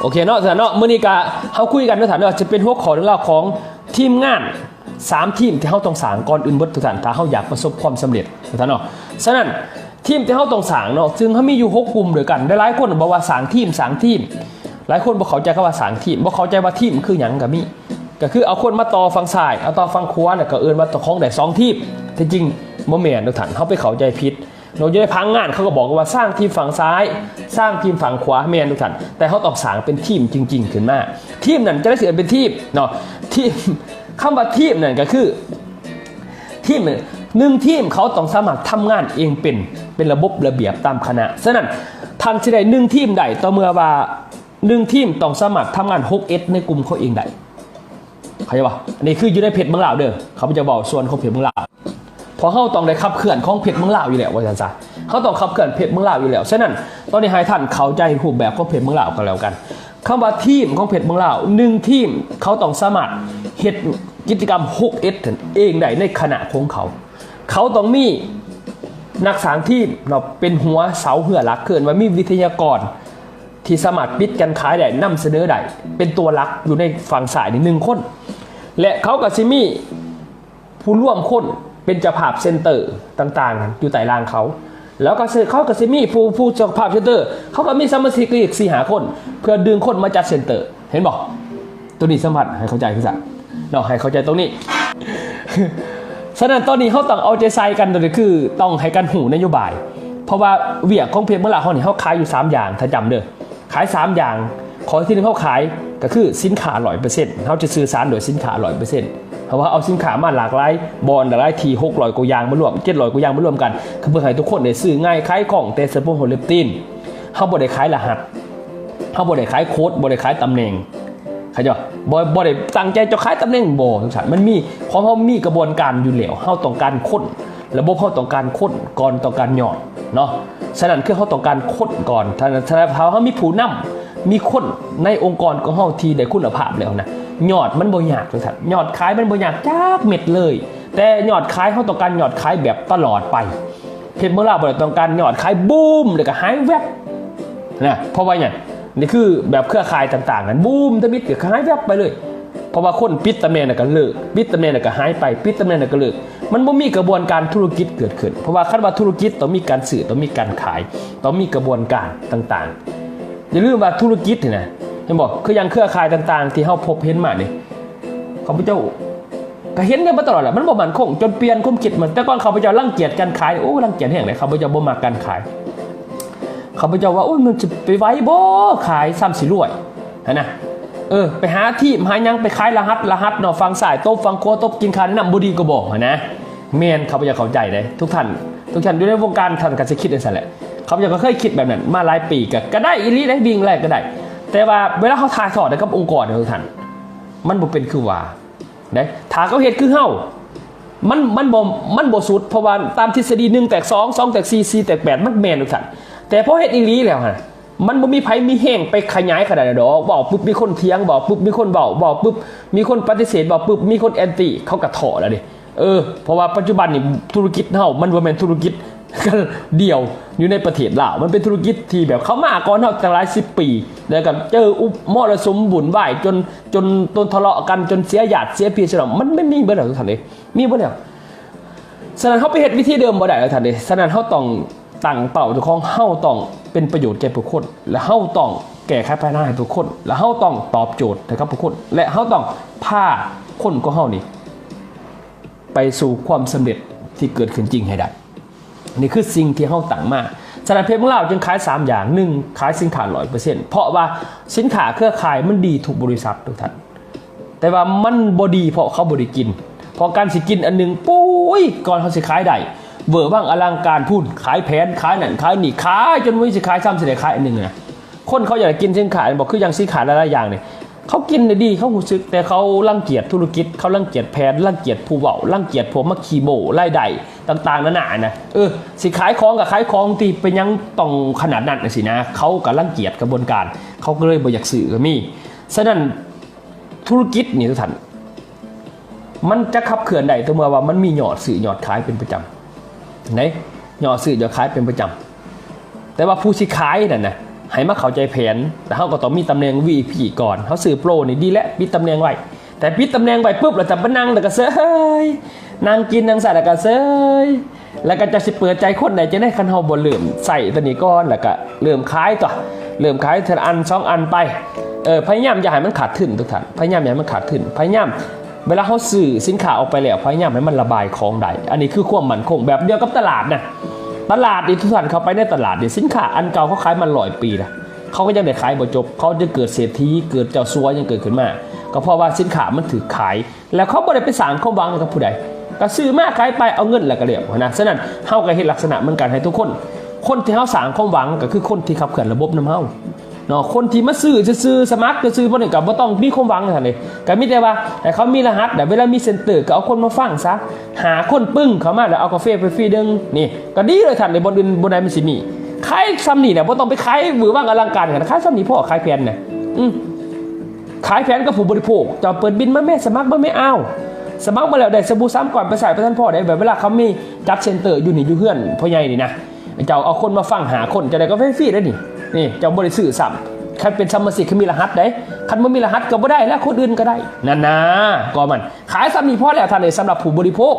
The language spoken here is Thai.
โอเคเนาะสถานเนาะมื้อนี้ก็เฮาคุยกันในฐานว่าะจะเป็นหัวข้อเรื่องราวของทีมงานสามทีมที่เฮาต้องสางก่อนอื่นบดทุกท่านถ้าเฮาอยากประสบความสำเร็จทุกท่านเนาะฉะนั้นทีมที่เฮาต้องสางเนาะซึ่งเฮามีอยู่หกกลุ่มด้วยกันหลายคนบอกว่าสางทีมสางทีม หลายคนบ่เขาใจคำว่าสางทีมบ่เขาใจว่าทีมคือหยังก็มีก็คือเอาคนมาต่อฟังซ้ายเอาต่อฟังขวาเนี่ยก็เอิ้นว่าต่อของได้สองทีมที่จริงบ่แม่นทุกท่านเฮาไปเขาใจผิด เราจะได้พังงานเขาก็บอกว่าสร้างทีมฝั่งซ้าย สร้างทีมฝั่งขวาแมนทุกท่านแต่เขาต้องสร้างเป็นทีมจริง ๆ ขึ้นมา ทีมนั้นจะได้เสียเป็นทีมเนาะทีมคำว่าทีมนั่นก็คือทีมหนึ่งทีมเขาต้องสามารถทำงานเองเป็นเป็นระบบระเบียบตามคณะฉะนั้นท่านจะได้หนึ่งทีมใดต่อเมื่อว่าหนึ่งทีมต้องสามารถทำงาน6เอสในกลุ่มเขาเองได้เข้าใจปะอันนี้คืออยู่ในเพจเมืองลาวเด้อเขาจะบอกส่วนของเพจเมืองลาว พราะเขาต้องได้ขับเคลื่อนของเพชรเมืองลาวอยู่แล้วว่าจันซะเขาต้องขับเคลื่อนเพชรเมืองลาวอยู่แล้วฉะนั้นตอนนี้ให้ท่านเข้าใจรูปแบบของเพชรเมืองลาวกันแล้วกันคำว่าทีมของเพชรเมืองลาวหนึ่งทีมเขาต้องสามารถเฮ็ดกิจกรรม6เอสเองได้ในขณะของเขา เขาต้องมีนักสางทีมเนาเป็นหัวเสาเหือหลักเกินว่ามีวิทยากรที่สามารถปิดกันขายได้นำเสนอได้เป็นตัวหลักอยู่ในฝั่งสายนี่หนึ่งคน และเขากับซิมี่ผู้ร่วมคน เป็นเจ้าภาพเซ็นเตอร์ต่างๆ อยู่ใต้รางเขา แล้วก็เขาก็จะมีผู้ผู้เจ้าภาพเซ็นเตอร์ เขาก็มีสมาชิกอีกสี่หาคน เพื่อดึงคนมาจัดเซ็นเตอร์ เห็นบอกตัวนี้สัมผัสให้เข้าใจคือสักเนาะให้เข้าใจตรงนี้ฉะนั้นตอนนี้เขาต้องเอาใจใส่กันเลยคือต้องให้กันหูนโยบาย เพราะว่าเวียกของเพจเมื่อไหร่เขาเนี่ยเขาขายอยู่ 3 อย่างถ้าจำเด้อขาย 3 อย่าง ขอที่หนึงเขาขายก็คือสินค้าร้อยเปอร์เซ็นต์เขาจะซื้อสารโดยสินค้าร้อยเปอร์เซ็นต์ เพราะว่าเอาสินค้ามาหลากหลายบอลหลากหลายทีหกร้อยกว่าอย่างมารวมเจ็ดร้อยกว่าอย่างมารวมกันคือเพื่อให้ทุกคนได้ซื้อง่ายขายของแต่เฉพาะโฮลิปตินเขาบ่ได้ขายรหัสเขาบ่ได้ขายโค้ดบ่ได้ขายตำแหน่งเข้าใจะบ่บ่ได้ตั้งใจจะขายตำแหน่งบ่ทุกท่านมันมีเพราะเขามีกระบวนการอยู่แล้วเฮาต้องการค้นระบบเฮาต้องการค้นก่อนต้องการหยอดเนาะฉะนั้นคือเฮาต้องการค้นก่อนถ้าถ้าเฮามีผู้นำ มีคนในองค์กรของเฮาที่ได้คุณภาพแล้วนะยอดมันบ่ยากทุกท่นยอดขายมันบ่ยากจักเม็ดเลย แต่ยอดขายเฮาต้องการยอดขายแบบตลอดไปเพชรเมื่อลาบ่ได้ต้องการยอดขายบูมแล้วก็หายแวบนะเพราะว่าอย่างนี่คือแบบเครือข่ายต่างๆนั้นบูมทมิดเกิดหายแวบไปเลยเพราะว่าคนปิดตำแหน่งน่ะก็เลิกปิดตำแหน่งน่ะก็หายไปปิดตำแหน่งน่ะก็เลิกมันไม่มีกระบวนการธุรกิจเกิดขึ้น เพราะว่าคันว่าธุรกิจต้องมีการสื่อต้องมีการขาย ต้องมีกระบวนการต่างๆ อย่าลืมว่าธุรกิจนี่นะเห็นบอกคืออย่างเครือข่ายต่าง ๆ ที่เฮาพบเห็นมาเนี่ยเขาพเจ้าก็เห็นกันมาตลอดแหละมันบ่มันคงจนเปลี่ยนความคิดมันแต่ก่อนเขาพเจ้ารังเกียจการขายโอ้รังเกียจแห่งไหนเขาพเจ้าบ่มักการขายเขาพเจ้าว่าโอ้ยมันจะไปไว้บ่ขายซ้ำสิรวยฮะนะเออไปหาที่หายังไปขายรหัสรหัสเนาะฟังสายโต๊ะฟังโครัวโต๊ะกินข้าวแนะนำบุดีก็บอกนะเมนเขาพเจ้าเข้าใจเลยทุกท่านทุกท่านอยู่ในวงการท่านก็จะคิดในสั่นแหละ เขาจ้าก็เคยคิดแบบนั้น มาหลายปีก็ก็ได้อีลีได้บิงแรกก็ได้ แต่ว่าเวลาเขาถ่ายทอดกับองค์กรเนี่ยทุกท่านมันบ่เป็นคือว่าได้ถ้าเขาเฮ็ดคือเฮามันมันบ่มันบ่สุดเพราะว่าตามทฤษฎี1แตก2 2แตก4 4แตก8มันแมนทุกท่านแต่พอเฮ็ดอีลีแล้วฮะมันบ่มีไผมีแห้งไปขยายขนาดนั้นดอกบอกปุ๊บมีคนเถียงบอกปุ๊บมีคนเว้าบอกปุ๊บมีคนปฏิเสธบอกปุ๊บมีคนแอนตี้เขาก็ถอแล้วดิเออเพราะว่าปัจจุบันนี่ธุรกิจเฮามันบ่แม่นธุรกิจ เดี่ยวอยู่ในประเทศลาวมันเป็นธุรกิจที่แบบเขามาก่อนเฮาตั้งหลายสิบปี แล้วก็เจออุปมรสุมบุญไหวจนจนต้นทะเลาะกันจนเสียหยาดเสียเสียน้องมันไม่มีเบ่แล้วทุกท่านเด้มีเบ่แล้วฉะนั้นเขาไปเฮ็ดวิธีเดิมบ่ได้แล้วท่านเด้ฉะนั้นเขาต้องตั้งเป้าเจ้าของเฮาต้องเป็นประโยชน์แก่ผู้คน และเฮาต้องแก้ไขปัญหาให้ผู้คน และเฮาต้องตอบโจทย์ให้กับผู้คน และเฮาต้องพาคนของเฮานี่ไปสู่ความสำเร็จที่เกิดขึ้นจริงให้ได้ นี่คือสิ่งที่เฮาตั้งมาฉะนั้นเพจของเราจึงขาย 3 อย่างหนึ่งขายสินค้า100%เปอร์เซ็นต์เพราะว่าสินค้าเครือข่ายมันดีทุกบริษัททุกท่านแต่ว่ามันบดีเพราะเขาบริกิน พอการสิกินอันหนึงปุ้ยก่อนเขาสิขายได้เวอร์บ้างอลังการพูดขายแผนขายนั่นขายนี่ขายจนไม่สิขายซ้ำเสิได้ขายอันหนึ่งนะคนเขาอยากกินสินค้าบอกคืออย่างสินค้าหลายๆอย่างเนี่ย เขากินได้ดีเขาหูซึก แต่เขารังเกียจธุรกิจ เขารังเกียจแผนรังเกียจผู้เว้ารังเกียจพวกมักคีโมไล่ใดต่างๆนานานะเออสิขายของกับขายของที่เป็นยังต้องขนาดนั้นสินะเขากับรังเกียจกระบวนการ เขาก็เลยบ่อยากสื่อก็มีฉะนั้นธุรกิจนี่ทุกท่านมันจะขับเคลื่อนได้ตัวเมื่อว่ามันมีหยอดสื่อหยอดขายเป็นประจำไหนหยอดสื่อหยอดขายเป็นประจำแต่ว่าผู้สิขายนั่นนะ ให้มาเข้าใจแผนแต่เขาก็ต้องมีตำแหน่ง VP ก่อนเขาซื้อโปรนี่ดีแล้วปิดตำแหน่งไว้แต่ปิดตำแหน่งไว้ปุ๊บเราจะมานั่งแล้วก็เซยนั่งกินนั่งใส่แล้วก็เซยแล้วก็จะสิเปิดใจคนไหนจะได้คันเฮาบ่เริ่มใส่ตัวนี้ก่อนแล้วก็เริ่มขายต่อเริ่มขายเทละอันสองอันไปเออพยายามอย่าให้มันขาดทุนทุกท่านพยายามอย่าให้มันขาดทุนพยายามเวลาเขาซื้อสินค้าออกไปแล้วพยายามให้มันระบายของได้ อันนี้คือความมั่นคงแบบเดียวกับตลาดนะ ตลาดนี่ทุสันเข้าไปในตลาดเนี่ยสินค้าอันเก่าเขาขายมาหลายปีนะเขาก็ยังได้ขายบ่จบ เขาจะเกิดเศรษฐีเกิดเจ้าซัวยังเกิดขึ้นมา ก็เพราะว่าสินค้ามันถือขาย แล้วเขาบ่ได้ไปสร้างควาวังกับผู้ใดก็ซื้อมาขายไปเอาเงินแล้วก็เรียบนะฉะนั้นเฮาก็เห็นลักษณะเหมือนกันให้ทุกคน คนที่เฮาสร้างความวังก็คือคนที่ขับเคลื่อนระบบน้ำเฮา เนาะคนที่มาซื้อจะซื้อสมัครจะซื้อบ่ได้กับบ่ต้องมีความหวังท่านเลยก็มีแต่ว่าให้เขามีรหัสแต่เวลามีเซ็นเตอร์ก็เอาคนมาฟังซะหาคนปึ้งเขามาแล้วเอากาแฟไปฟรีดึงนี่ก็ดีเลยท่านในบนอื่นบนใดมันสิมีขายซ้ำนี่เนี่ยบ่ต้องไปขายหวือว่างอลังการกันขายซ้ำนี่พ่อขายแผ่นเนี่ยอืมขายแผ่นกับผู้บริโภคจะเปิดบินมาแม่สมัครมาไม่เอาสมัครมาแล้วได้สบู่ซ้ำก่อนไปใส่ไปท่านพ่อได้แบบเวลาเขามีจัดเซ็นเตอร์อยู่นี่อยู่เฮือนพ่อใหญ่นี่นะเจ้าเอาคนมาฟังหาคนจะได้กาแฟฟรีได้นี่ นี่เจ้าบริสื่อซ้ำคันเป็นสมมอร์สิคือมีรหัสได้คันไม่มีรหัสก็บ่ได้แล้วคนอื่นก็ได้นั่นนะก็มัน ขายซ้ำนี่พอแล้วท่านเลยสำหรับผู้บริโภค